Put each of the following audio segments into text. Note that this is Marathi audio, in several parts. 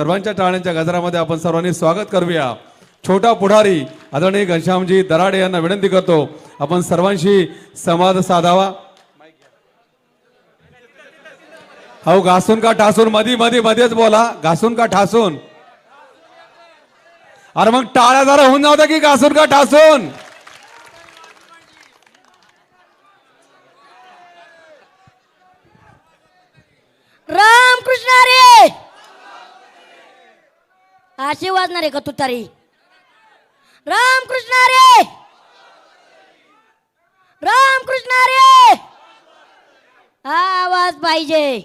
सर्वांच्या टाळ्यांच्या गजरामध्ये आपण सर्वांनी स्वागत करूया. छोटा पुढारी आदरणीय घनश्यामजी दराडे यांना विनंती करतो आपण सर्वांशी संवाद साधावा. हो घासून का ठासून? मधी मधी मध्येच बोला. घासून का ठासून? अरे मग टाळ्या जरा होऊन जाऊ की घासून का ठासून? राम कृष्ण रे अशी वाजणार आहे का तू तरी? रामकृष्ण रे! रामकृष्ण रे! हा आवाज पाहिजे.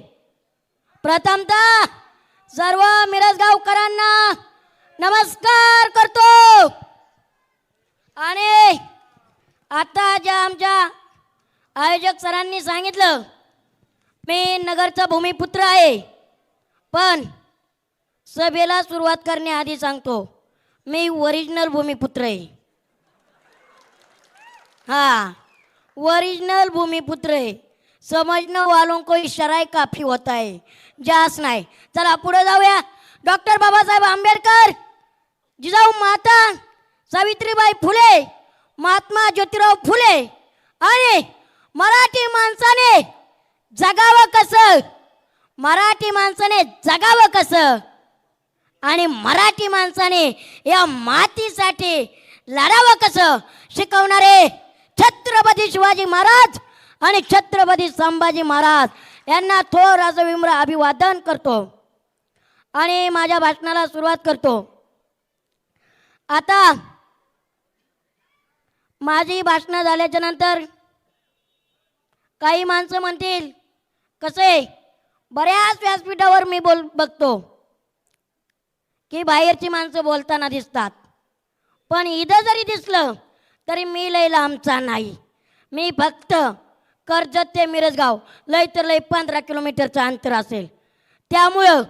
प्रथमतः सर्व मिरजगावकरांना नमस्कार करतो. आणि आता ज्या आमच्या आयोजक सरांनी सांगितलं मी नगरचा भूमिपुत्र आहे. पण सभेला सुरुवात करण्याआधी सांगतो मी ओरिजिनल भूमिपुत्र आहे. हा ओरिजिनल भूमिपुत्र आहे. समजणं वालों को शराय काफी होता है जास नाही. चला पुढे जाऊया. डॉक्टर बाबासाहेब आंबेडकर जिजाऊ माता सावित्रीबाई फुले महात्मा ज्योतिराव फुले आणि मराठी माणसाने जगावं कसं? मराठी माणसाने जगावं कसं? आणि मराठी माणसाने या मातीसाठी लढावं कसं शिकवणारे छत्रपती शिवाजी महाराज आणि छत्रपती संभाजी महाराज यांना थोर असं विम्र अभिवादन करतो आणि माझ्या भाषणाला सुरुवात करतो. आता माझी भाषणं झाल्याच्यानंतर काही माणसं म्हणतील कसे? बऱ्याच व्यासपीठावर मी बोल बघतो. की बाहेरची माणसं बोलताना दिसतात. पण इथं जरी दिसलं तरी मी लय लांबचा नाही. मी फक्त कर्जत ते मिरजगाव लय तर लय पंधरा किलोमीटरचं अंतर असेल. त्यामुळं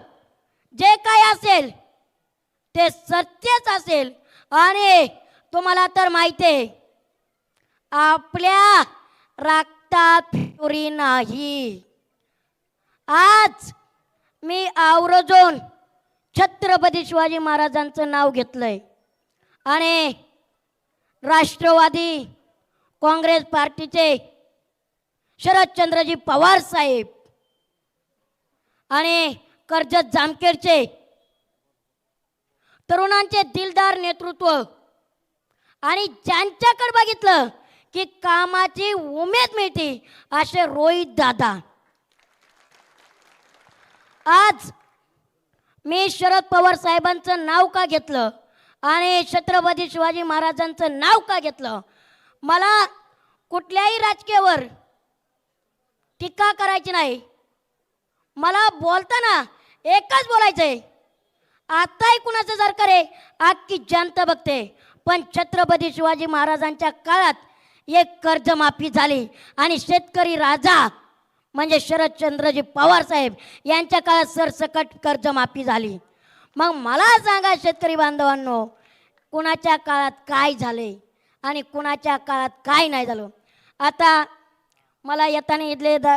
जे काय असेल ते सत्यच असेल. आणि तुम्हाला तर माहिती आहे आपल्या रक्तात नाही. आज मी आवरजून छत्रपती शिवाजी महाराजांचं नाव घेतलंय. आणि राष्ट्रवादी काँग्रेस पार्टीचे शरदचंद्रजी पवार साहेब आणि कर्जत जामखेडचे तरुणांचे दिलदार नेतृत्व. आणि ज्यांच्याकडे बघितलं की कामाची उमेद मिळते असे रोहित दादा. आज मी शरद पवार साहेबांचं नाव का घेतलं? आणि छत्रपती शिवाजी महाराजांचं नाव का घेतलं? मला कुठल्याही राजकीयवर टीका करायची नाही. मला बोलताना एकच बोलायचंय. आत्ताही कुणाचं सरकार आहे आखी जनता बघते. पण छत्रपती शिवाजी महाराजांच्या काळात एक कर्जमाफी झाली आणि शेतकरी राजा म्हणजे शरदचंद्रजी पवार साहेब यांच्या काळात सरसकट कर्जमाफी झाली. मग मला सांगा शेतकरी बांधवांनो कुणाच्या काळात काय झाले आणि कुणाच्या काळात काय नाही झालं? आता मला येताना इथले द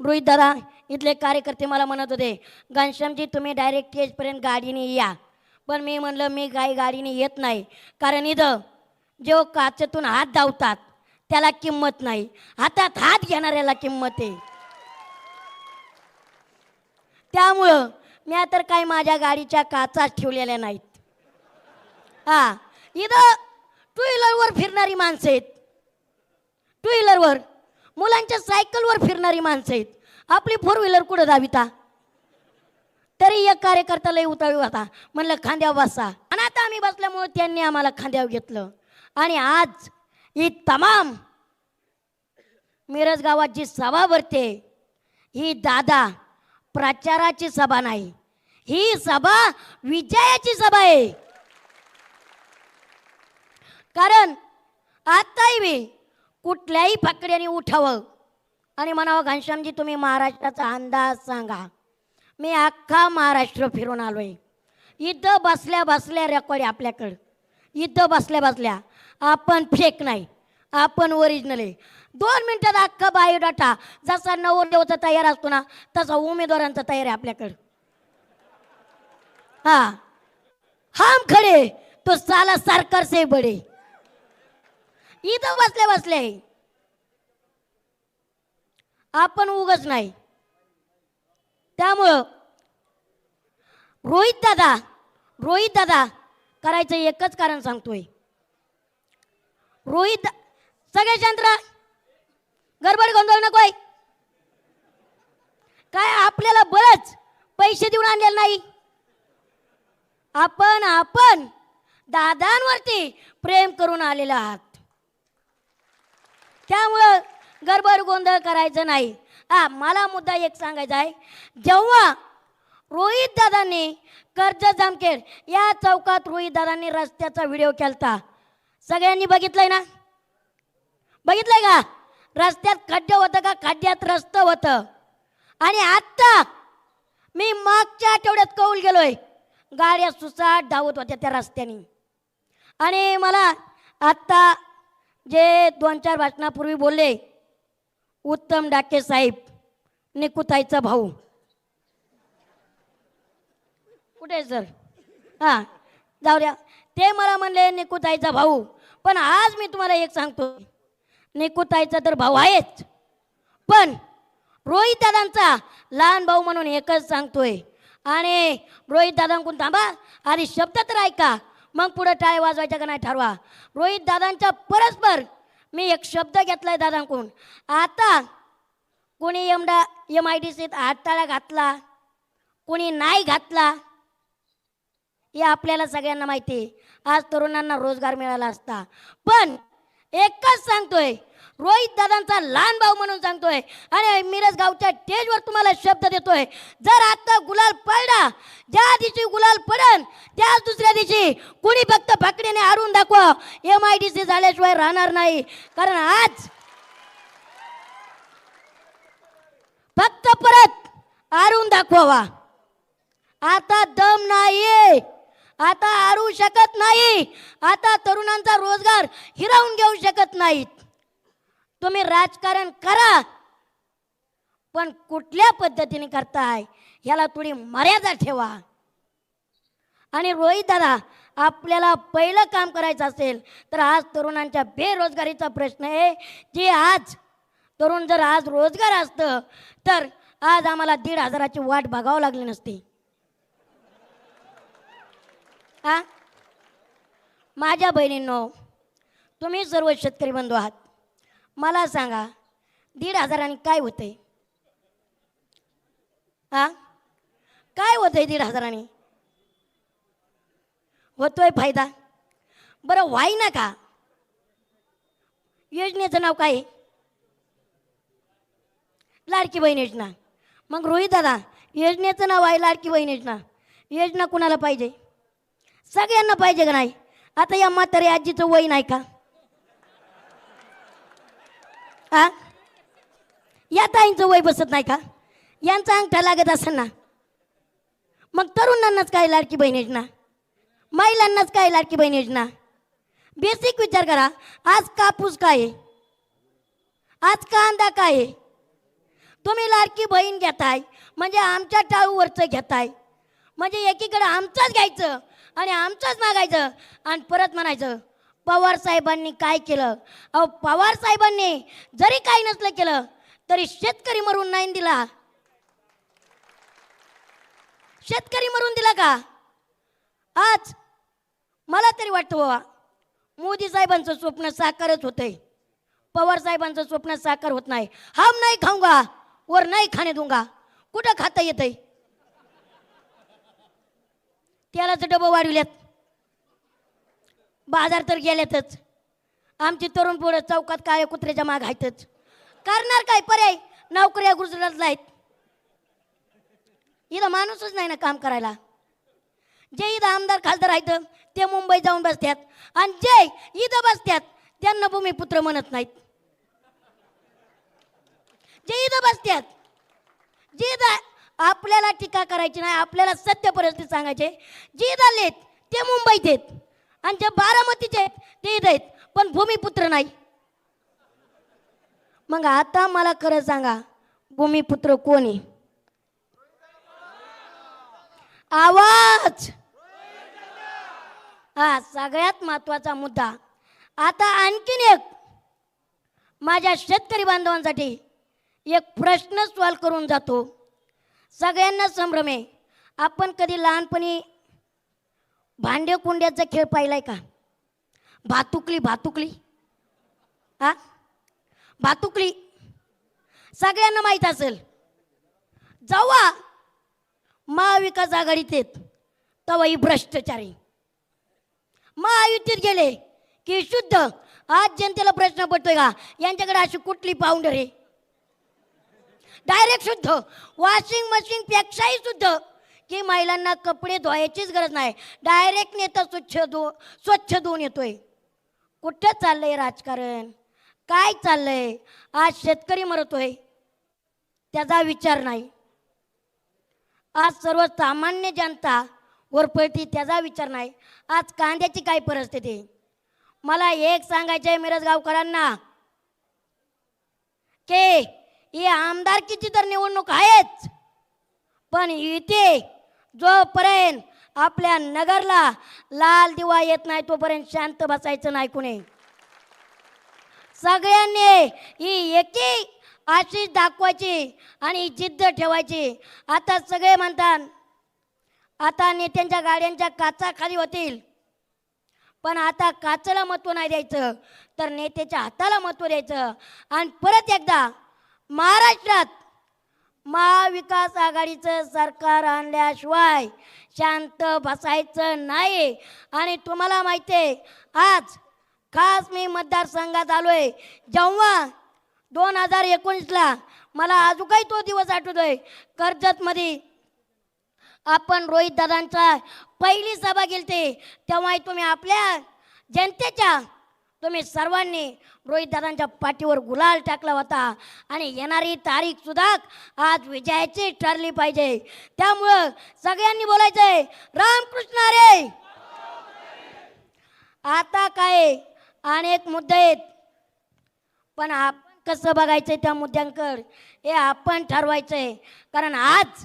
गृहित दादा इथले कार्यकर्ते मला म्हणत होते घनश्यामजी तुम्ही डायरेक्ट केजपर्यंत गाडीने या. पण मी म्हणलं मी काही गाडीने येत नाही. कारण इथं जेव्हा काचेतून हात धावतात त्याला किंमत नाही. हातात हात घेणाऱ्याला किंमत आहे. त्यामुळं म्या तर काही माझ्या गाडीच्या काचाच ठेवलेल्या नाहीत. हा इथं टू व्हीलरवर फिरणारी माणसं आहेत. टू व्हीलरवर मुलांच्या सायकलवर फिरणारी माणसं आहेत. आपली फोर व्हीलर कुठं दाविता तरी एक कार्यकर्ता लय उतावी होता. म्हणलं खांद्यावर बसा. आणि आता आम्ही बसल्यामुळे त्यांनी आम्हाला खांद्यावर घेतलं. आणि आज ही तमाम मिरज गावात जी सभा भरते ही दादा प्रचाराची सभा नाही. ही सभा विजयाची सभा आहे. कारण आताही मी कुठल्याही फकड्याने उठावं आणि म्हणावं घनश्यामजी तुम्ही महाराष्ट्राचा अंदाज सांगा. मी अख्खा महाराष्ट्र फिरून आलो आहे इथं बसल्या बसल्या रेकॉर्ड आपल्याकडं. इथं बसल्या बसल्या आपण फेक नाही. आपण ओरिजिनल आहे. दोन मिनिटात अख्खा बायोडाटा जसा नवरदेवचा तयार असतो ना तसा उमेदवारांचा तयार आहे आपल्याकडं. हा. हम खडे तो साला सरकार से बडे. इथं बसले बसले. आपण उगच नाही. त्यामुळं रोहित दादा रोहित दादा करायचं एकच कारण सांगतोय. रोहित सगळे चंद्र गडबड गोंधळ नकोय काय आपल्याला बरंच पैसे देऊन आणलेले नाही. आपण आपण दादांवरती प्रेम करून आलेलो आहात. त्यामुळं गडबड गोंधळ करायचं नाही. हा मला मुद्दा एक सांगायचा आहे. जेव्हा रोहित दादांनी कर्ज जामखेड या चौकात रोहित दादांनी रस्त्याचा व्हिडिओ केलता सगळ्यांनी बघितलंय ना? बघितलंय का? रस्त्यात खड्डे होतं का? खड्ड्यात रस्त होतं. आणि आत्ता मी मागच्या आठवड्यात कौल गेलोय. गाड्या सुसाट धावत होत्या त्या रस्त्याने. आणि मला आत्ता जे दोन चार भाषणापूर्वी बोलले उत्तम डाके साहेब निकुताईचा भाऊ. कुठे आहे सर? हां जाऊ द्या. ते मला म्हणले निकुताईचा भाऊ. पण आज मी तुम्हाला एक सांगतो. निकुताईचा तर भाऊ आहेच. पण रोहित दादांचा लहान भाऊ म्हणून एकच सांगतोय. आणि रोहित दादांकडून थांबा आधी शब्द तर ऐका मग पुढे टाळे वाजवायचा का नाही ठरवा. रोहित दादांच्या परस्पर मी एक शब्द घेतलाय दादांकडून. आता कोणी यमडा एम आय डी सीत हातताळा घातला कोणी नाही घातला हे आपल्याला सगळ्यांना माहिती आहे. आज तरुणांना रोजगार मिळाला असता. पण एकच सांगतोय. रोहित दादांचा लहान भाऊ म्हणून सांगतोय. आणि मिरज गावच्या स्टेजवर तुम्हाला शब्द देतोय. जर आता गुलाल पडला ज्या दिवशी गुलाल पडन त्याच दुसऱ्या दिवशी कुणी फक्त फाकडीने हारून दाखवा. एम आय डी सी झाल्याशिवाय राहणार नाही. कारण आज फक्त परत हारून दाखवावा. आता दम नाहीये. आता आरू शकत नाही. आता तरुणांचा रोजगार हिरावून घेऊ शकत नाहीत. तुम्ही राजकारण करा. पण कुठल्या पद्धतीने करताय याला थोडी मर्यादा ठेवा. आणि रोहित दादा आपल्याला पहिलं काम करायचं असेल तर आज तरुणांच्या बेरोजगारीचा प्रश्न आहे. जे आज तरुण जर आज रोजगार असतं तर आज आम्हाला दीड हजाराची वाट बघावं लागली नसती. हा? माझ्या बहिणींनो तुम्ही सर्व शेतकरी बंधू आहात. मला सांगा दीड हजाराने काय होतंय? हा? काय होतंय दीड हजाराने? होतोय फायदा? बरं व्हाय ना का? योजनेचं नाव काय? आहे? लाडकी बहीण योजना. मग रोहित दादा योजनेचं नाव आहे लाडकी बहीण योजना. योजना कुणाला पाहिजे? सगळ्यांना पाहिजे का नाही? आता या म्हातारी आजीचं वय नाही का? आ? या ताईंचं वय बसत नाही का? यांचा अंगठा लागत असेल ना? मग तरुणांनाच काय लाडकी बहीण योजना? महिलांनाच काय लाडकी बहीण योजना? बेसिक विचार करा आज कापूस काय आहे? आज कांदा काय आहे? तुम्ही लाडकी बहीण घेताय म्हणजे आमच्या टाळूवरचं घेताय. म्हणजे एकीकडे आमचंच घ्यायचं आणि आमचंच मागायचं. आणि परत म्हणायचं पवार साहेबांनी काय केलं? अहो पवार साहेबांनी जरी काही नसलं केलं तरी शेतकरी मरून नाही दिला. शेतकरी मरून दिला का? आज मला तरी वाटतं बाबा मोदी साहेबांचं स्वप्न साकारच होतंय. पवार साहेबांचं स्वप्न साकार होत नाही. हम नाही खाऊंगा वर नाही खाणे दूंगा. कुठं खाता येतंय? तेलाचं डबं वाढविल्यात बाजार तर गेल्यातच आमची तरुण पोरं चौकात काय कुत्र्याच्या माग आहेतच करणार काय पर्याय? नोकऱ्या गुजरातला आहेत इथं माणूसच नाही ना काम करायला. जे इथं आमदार खासदार आहेत ते मुंबई जाऊन बसतात आणि जे इथं बसतात त्यांना भूमिपुत्र म्हणत नाहीत. जे इथं बसतात जे इथं आपल्याला टीका करायची नाही आपल्याला सत्य परिस्थिती सांगायचे जे झालेत ते मुंबईत आहेत. आणि जे बारामतीचे आहेत ते इथं आहेत. पण भूमिपुत्र नाही. मग आता मला खरं सांगा भूमिपुत्र कोण आहे? आवाज! हा सगळ्यात महत्त्वाचा मुद्दा. आता आणखीन एक माझ्या शेतकरी बांधवांसाठी एक प्रश्न सॉल्व करून जातो. सगळ्यांना संभ्रम आहे. आपण कधी लहानपणी भांडे कुंड्याचा खेळ पाहिलाय का? भातुकली भातुकली. हा भातुकली. सगळ्यांना माहीत असेल. जेव्हा महाविकास आघाडीत येत तेव्हा ही भ्रष्टाचारी. महायुतीत गेले की शुद्ध आज जनतेला प्रश्न पडतोय का? यांच्याकडे अशी कुठली पाहुंडर आहे? डायरेक्ट शुद्ध. वॉशिंग मशीन पेक्षाही शुद्ध. की महिलांना कपडे धुवायचीच गरज नाही. डायरेक्ट नेता स्वच्छ धु स्वच्छ धुवून येतोय. कुठं चाललंय राजकारण? काय चाललंय? आज शेतकरी मरतोय. त्याचा विचार नाही. आज सर्वसामान्य जनता वरपळती त्याचा विचार नाही. आज कांद्याची काय परिस्थिती? मला एक सांगायचं आहे मिरज गावकरांना ही आमदारकीची तर निवडणूक आहेच. पण इथे जोपर्यंत आपल्या नगरला लाल दिवा येत नाही तोपर्यंत शांत बसायचं नाही कुणी. सगळ्यांनी ही एकी आशिष दाखवायची आणि जिद्द ठेवायची. आता सगळे म्हणतात आता नेत्यांच्या गाड्यांच्या काचा खाली होतील. पण आता काचेला महत्त्व नाही द्यायचं तर नेत्याच्या हाताला महत्त्व द्यायचं. आणि परत एकदा महाराष्ट्रात महाविकास आघाडीचं सरकार आणल्याशिवाय शांत बसायचं नाही. आणि तुम्हाला माहिती आहे आज खास मी मतदारसंघात आलो आहे जेव्हा दोन हजार एकोणीसला मला अजूनही तो दिवस आठवतोय. कर्जतमध्ये आपण रोहित दादांचा पहिली सभा गेलते तेव्हाही तुम्ही आपल्या जनतेच्या तुम्ही सर्वांनी रोहित दादांच्या पाठीवर गुलाल टाकला होता. आणि येणारी तारीख सुद्धा आज विजयाची ठरली पाहिजे. त्यामुळं सगळ्यांनी बोलायचंय रामकृष्ण रे आता काय? अनेक मुद्दे आहेत. पण आप कसं बघायचंय त्या मुद्द्यांकर हे आपण ठरवायचंय. कारण आज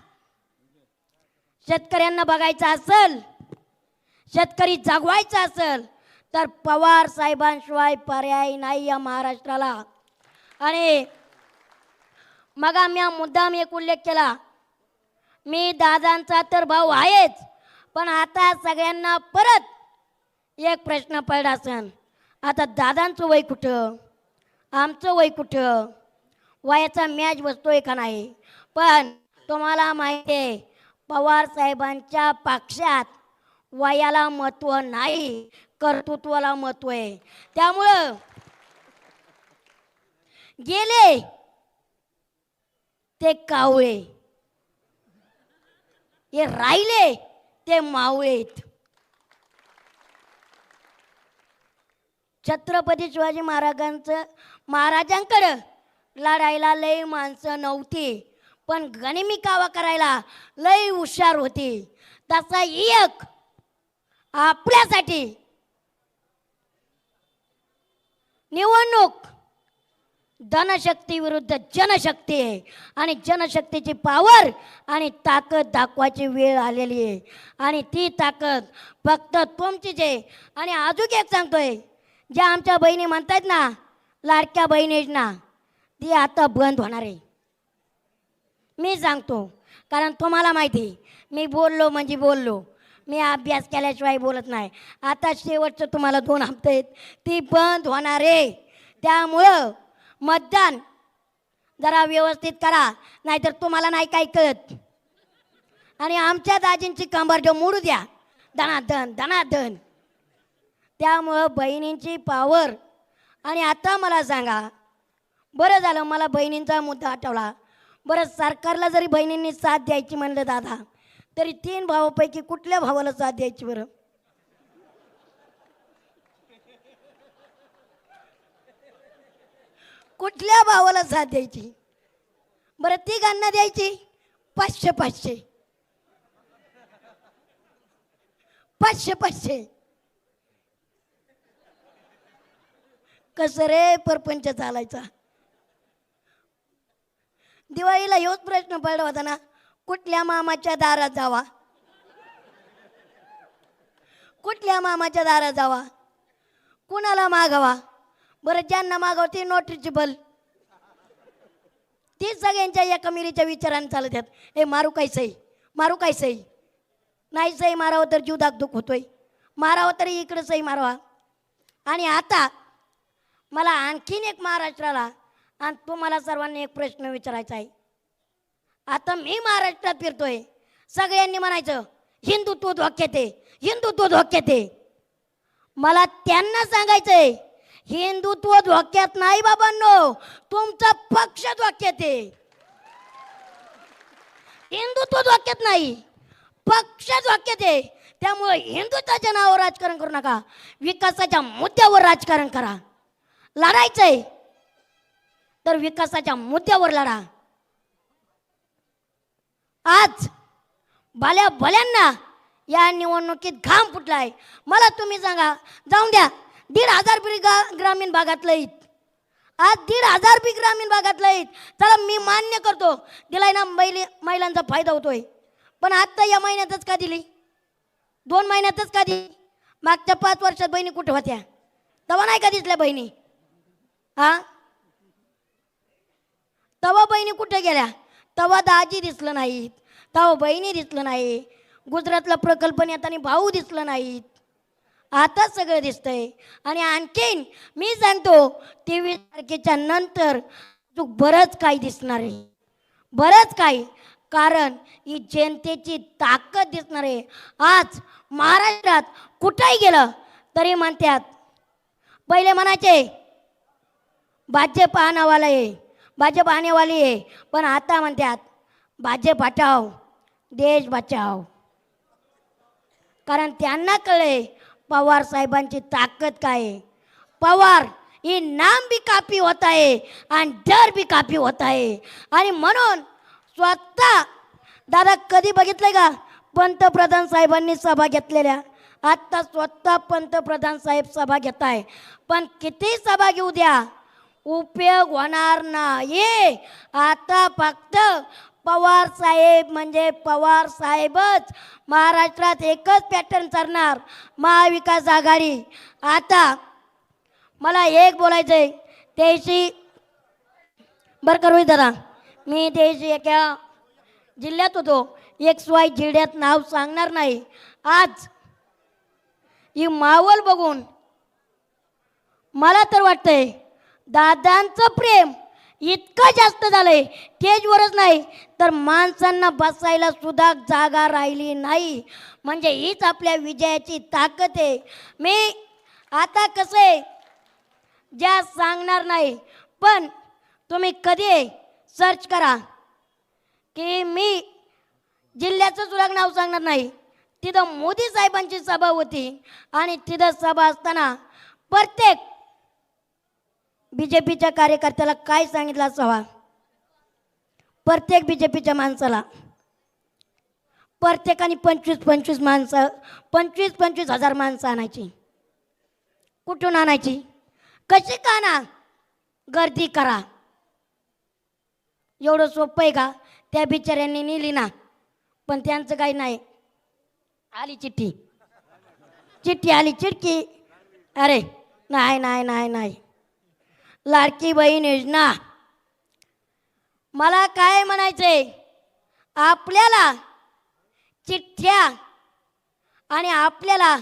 शेतकऱ्यांना बघायचं असेल शेतकरी जगवायचा असेल तर पवार साहेबांशिवाय पर्याय नाही या महाराष्ट्राला. आणि मग आम्ही मुद्दाम एक उल्लेख केला. मी दादांचा तर भाऊ आहेच पण आता सगळ्यांना परत एक प्रश्न पडला असन. आता दादांचं वय कुठं? आमचं वय कुठं? वयाचा मॅच बसतोय का नाही? पण तुम्हाला माहिती आहे पवार साहेबांच्या पक्षात वयाला महत्त्व नाही कर्तृत्वाला महत्त्व आहे. त्यामुळं गेले ते कावळे. हे राहिले ते मावळेत छत्रपती शिवाजी महाराजांचं महाराजांकडं लढायला लय माणसं नव्हती पण गणिमी कावा करायला लय हुशार होती. तसा एक आपल्यासाठी. निवडणूक धनशक्ती विरुद्ध जनशक्ती आहे. आणि जनशक्तीची पावर आणि ताकद दाखवायची वेळ आलेली आहे. आणि ती ताकद फक्त तुमचीच आहे. आणि अजून एक सांगतोय. ज्या आमच्या बहिणी म्हणतात ना लाडक्या बहिणींना ती आता बंद होणार आहे. मी सांगतो. कारण तुम्हाला माहिती मी बोललो म्हणजे बोललो. मी अभ्यास केल्याशिवाय बोलत नाही. आता शेवटचं तुम्हाला दोन हप्ते आहेत. ती बंद होणार आहे. त्यामुळं मतदान जरा व्यवस्थित करा. नाहीतर तुम्हाला नाही काही कळत. आणि आमच्या दाजींची कंबर मोडू द्या. धनाधन धनाधन. त्यामुळं बहिणींची पावर आणि आता मला सांगा बरं झालं मला बहिणींचा मुद्दा आठवला. बरं सरकारला जरी बहिणींनी साथ द्यायची म्हणलं दादा तरी तीन भावापैकी कुठल्या भावाला साथ द्यायची बरं? कुठल्या भावाला साथ द्यायची? बरं तिघांना द्यायची? पाचशे पाचशे. पाचशे पाचशे. कसं रे परपंच चालायचा? दिवाळीला योच प्रश्न पडला होता ना. कुठल्या मामाच्या दारात जावा? कुठल्या मामाच्या दारात जावा? कुणाला मागावा? बरं ज्यांना मागावते ते नोटिसेबल ती सगळ्यांच्या या कमिरीच्या विचाराने चालत आहेत ए मारू काय सई? मारू काय सई? नाही सई मारावं तर जीव दागदुख होतोय. मारावं तरी इकडं सई मारावा. आणि आता मला आणखीन एक महाराष्ट्राला आणि तुम्हाला सर्वांनी एक प्रश्न विचारायचा आहे. आता मी महाराष्ट्रात फिरतोय. सगळ्यांनी म्हणायचं हिंदुत्व धोक्यात आहे. हिंदुत्व धोक्यात आहे. मला त्यांना सांगायचंय हिंदुत्व धोक्यात नाही बाबांनो. तुमचा पक्ष धोक्यात आहे. हिंदुत्व धोक्यात नाही. पक्ष धोक्यात आहे. त्यामुळे हिंदुत्वाच्या नावावर राजकारण करू नका. विकासाच्या मुद्द्यावर राजकारण करा. लढायचंय. तर विकासाच्या मुद्द्यावर लढा. आज भल्या भल्यांना या निवडणुकीत घाम फुटला आहे मला तुम्ही सांगा जाऊन द्या. दीड हजार बी गा- ग्रामीण भागातलं ईद आज दीड हजार बी ग्रामीण भागातलं ईद चला मी मान्य करतो दिलाय ना महिला महिलांचा फायदा होतोय. पण आत्ता या महिन्यातच का दिली? दोन महिन्यातच का दिली? मागच्या पाच वर्षात बहिणी कुठे होत्या? तवा नाही का दिसल्या बहिणी? हा? तवा बहिणी कुठे गेल्या? तवा दाजी दिसलं नाहीत तेव्हा बहिणी दिसलं नाही गुजरातला प्रकल्प नेतानी भाऊ दिसलं नाहीत. आता सगळं दिसतंय. आणि आणखीन मी सांगतो तेवीस तारखेच्या नंतर तू बरंच काही दिसणार आहे. बरंच काही कारण ही जनतेची ताकद दिसणार आहे. आज महाराष्ट्रात कुठंही गेलं तरी म्हणतात पहिले म्हणायचे भाजप आणावाला आहे भाजप आणेवाली आहे. पण आता म्हणतात भाजप हटाव देश बचाव कारण त्यांना कळले पवार साहेबांची ताकद काय आहे. पवार ही नाम बी कापी होत आहे आणि डर बी कापी होत आहे. आणि म्हणून स्वतः दादा कधी बघितलंय का? पंतप्रधान साहेबांनी सभा घेतलेल्या. आत्ता स्वतः पंतप्रधान साहेब सभा घेत आहे पण किती सभा घेऊ द्या? उपयोग होणार नाही. आता फक्त पवार साहेब म्हणजे पवार साहेबच महाराष्ट्रात एकच पॅटर्न चालणार महाविकास आघाडी. आता मला एक बोलायचं आहे त्याशी बरं करू रोहित दादा मी त्याशी एका जिल्ह्यात होतो. एक्स वाय जिल्ह्यात नाव सांगणार नाही. आज ही मावल बघून मला तर वाटतंय दादांचं प्रेम इतकं जास्त झालंय स्टेजवरच नाही तर माणसांना बसायला सुद्धा जागा राहिली नाही. म्हणजे हीच आपल्या विजयाची ताकद आहे. मी आता कसं आहे ज्या सांगणार नाही पण तुम्ही कधी सर्च करा. की मी जिल्ह्याचं तुला नाव सांगणार नाही तिथं मोदी साहेबांची सभा होती आणि तिथं सभा असताना प्रत्येक बी जे पीच्या कार्यकर्त्याला काय सांगितलं असावा? प्रत्येक बी जे पीच्या माणसाला. प्रत्येकाने पंचवीस पंचवीस माणसं पंचवीस पंचवीस हजार माणसं आणायची. कुठून आणायची? कशी का ना गर्दी करा. एवढं सोपं आहे का? त्या बिचाऱ्यांनी नेली ना पण त्यांचं काही नाही. आली चिठ्ठी. चिठ्ठी आली चिडकी. अरे नाही नाही नाही नाही. लाडकी बहीण योजना. मला काय म्हणायचंय? आपल्याला चिठ्ठ्या आणि आपल्याला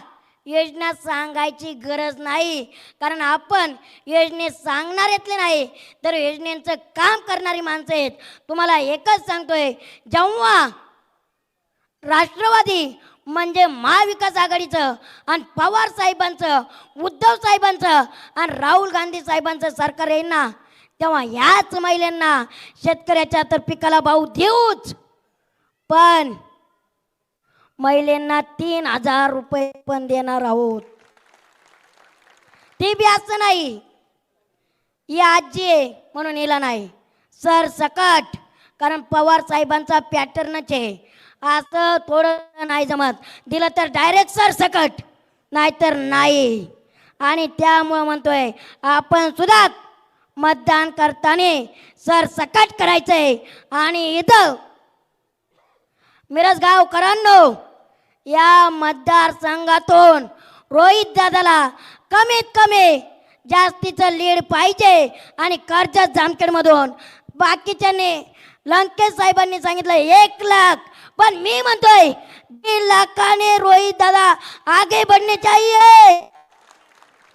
योजना सांगायची गरज नाही. कारण आपण योजने सांगणाऱ्यातले नाही तर योजनेचं काम करणारी माणसं आहेत. तुम्हाला एकच सांगतोय जेव्हा राष्ट्रवादी म्हणजे महाविकास आघाडीचं आणि पवार साहेबांचं उद्धव साहेबांचं आणि राहुल गांधी साहेबांचं सरकार येईल ना तेव्हा ह्याच महिलांना शेतकऱ्याच्या तर पिकाला भाव देऊच. पण महिलांना तीन हजार रुपये पण देणार आहोत. ते बी असं नाही. ही आजी आहे म्हणून हिला नाही. सर सकट कारण पवार साहेबांचा पॅटर्नच आहे. असं थोडं नाही जमत. दिलं तर डायरेक्ट सर सकट नाहीतर नाही. आणि त्यामुळं म्हणतोय आपण सुद्धा मतदान करताना सर सकट करायचंय. आणि इथं मिरजगाव गावकरांनो या मतदारसंघातून रोहित दादाला कमीत कमी जास्तीचं लीड पाहिजे आणि कर्जत जामखेडमधून. बाकीच्यांनी लंकेश साहेबांनी सांगितलं एक लाख पण मी म्हणतोय दीड लाखाने रोहित दादा आगे बढ़ने चाहिए.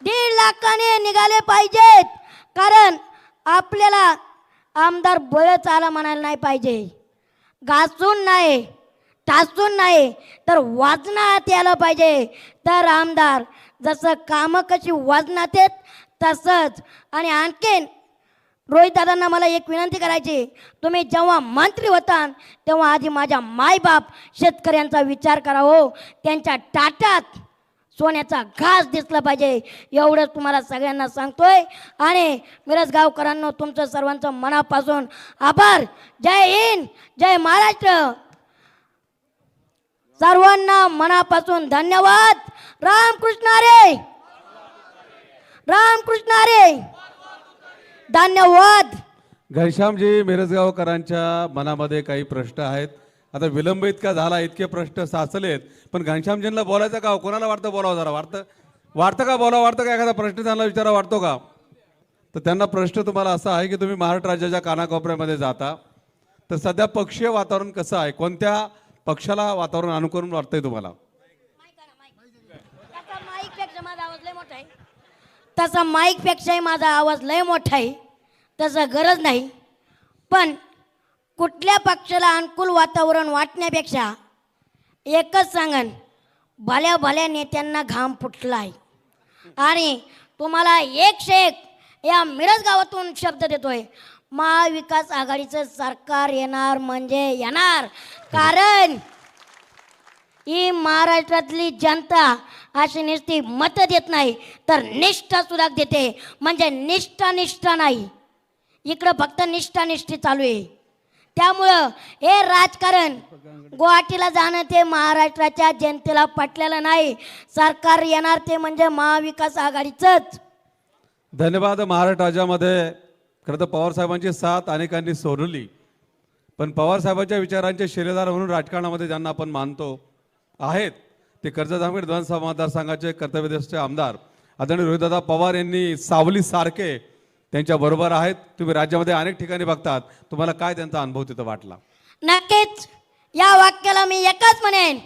दीड लाखाने निघाले पाहिजेत कारण आपल्याला आमदार बळच आला म्हणायला नाही पाहिजे. घासून नाही टासून नाही तर वाजनात यायला पाहिजे. तर आमदार जसं कामं कशी वाजनात येत तसंच आणि आणखीन रोहित दादांना मला एक विनंती करायची. तुम्ही जेव्हा मंत्री होता तेव्हा आधी माझ्या मायबाप शेतकऱ्यांचा विचार करावो हो. त्यांच्या टाटात सोन्याचा घास दिसला पाहिजे. एवढंच तुम्हाला सगळ्यांना सांगतोय. आणि मिरज गावकरांनो तुमचं सर्वांचं मनापासून आभार. जय हिंद जय महाराष्ट्र. सर्वांना मनापासून धन्यवाद. रामकृष्ण रे रामकृष्ण हरे धन्यवाद. घनश्यामजी मिरजगावकरांच्या मनामध्ये काही प्रश्न आहेत. आता विलंब इतका झाला इतके प्रश्न साचलेत. पण घनश्यामजींना बोलायचं का हो? कोणाला वाटतं बोलावं जरा? वाटतं? वाटतं का बोलावं? वाटतं का एखादा प्रश्न त्यांना विचारा वाटतो का? तर त्यांना प्रश्न तुम्हाला असा आहे की तुम्ही महाराष्ट्र राज्याच्या कानाकोपऱ्यामध्ये जाता. तर सध्या पक्षीय वातावरण कसं आहे? कोणत्या पक्षाला वातावरण अनुकरण वाटतंय तुम्हाला तसा माईकपेक्षा माझा आवाज लय मोठा आहे तसा माईकपेक्षाही माझा आवाज लय मोठा आहे. तसं गरज नाही. पण कुठल्या पक्षाला अनुकूल वातावरण वाटण्यापेक्षा एकच सांगन भल्या भल्या नेत्यांना घाम फुटला आहे. आणि तुम्हाला एकशे एक या मिरज गावातून शब्द देतोय महाविकास आघाडीचं सरकार येणार म्हणजे येणार. कारण ही महाराष्ट्रातली जनता अशी निष्ठी मतं देत नाही तर निष्ठा सुद्धा देते. म्हणजे निष्ठा निष्ठा नाही. इकडं फक्त निष्ठा निष्ठी चालू आहे. त्यामुळं हे राजकारण गुवाहाटीला जाणं ते महाराष्ट्राच्या जनतेला पटलेलं नाही. सरकार येणार ते म्हणजे महाविकास आघाडीचंच. धन्यवाद महाराष्ट्र राज्यामध्ये. खरं तर पवारसाहेबांची साथ अनेकांनी सोडली. पण पवारसाहेबांच्या विचारांचे शिरेदार म्हणून राजकारणामध्ये ज्यांना आपण मानतो आहेत. ते कर्जत जामखेड विधानसभा मतदारसंघाचे कर्तव्यदक्ष आमदार आदरणीय रोहितदादा पवार यांनी सावली सारखे त्यांच्या बरोबर आहेत. तुम्ही राज्यामध्ये अनेक ठिकाणी बघतात. तुम्हाला काय त्यांचा अनुभव तिथं वाटला? नक्कीच. या वाक्याला मी एकच म्हणेन.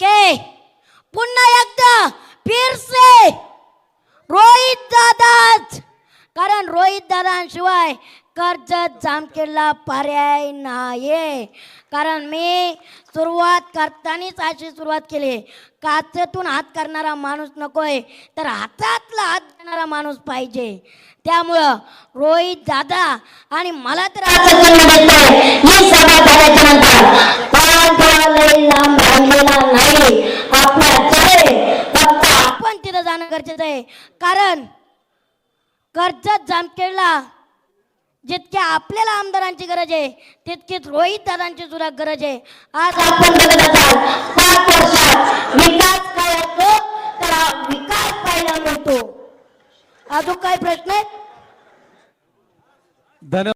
के पुन्हा एकदा फिरसे रोहित दादाच. कारण रोहित दादांशिवाय कर्जत जामखेडला पर्याय नाही कारण मी सुरुवात करतानाच अशी सुरुवात केली. काचेतून हात करणारा माणूस नकोय तर हातातला हात देणारा माणूस पाहिजे. त्यामुळं रोहित दादा आणि मला तर नाही. आपण तिथं जाणं गरजेचं आहे. कारण कर्जत जामखेडला जितके आपल्याला आमदारांची गरज आहे तितकीच रोहित दादांची सुद्धा गरज आहे. आज आपण बघत असाल पाच वर्षात विकास काय असतो तर विकास पाहायला मिळतो. अजून काय प्रश्न आहे धन्यवाद.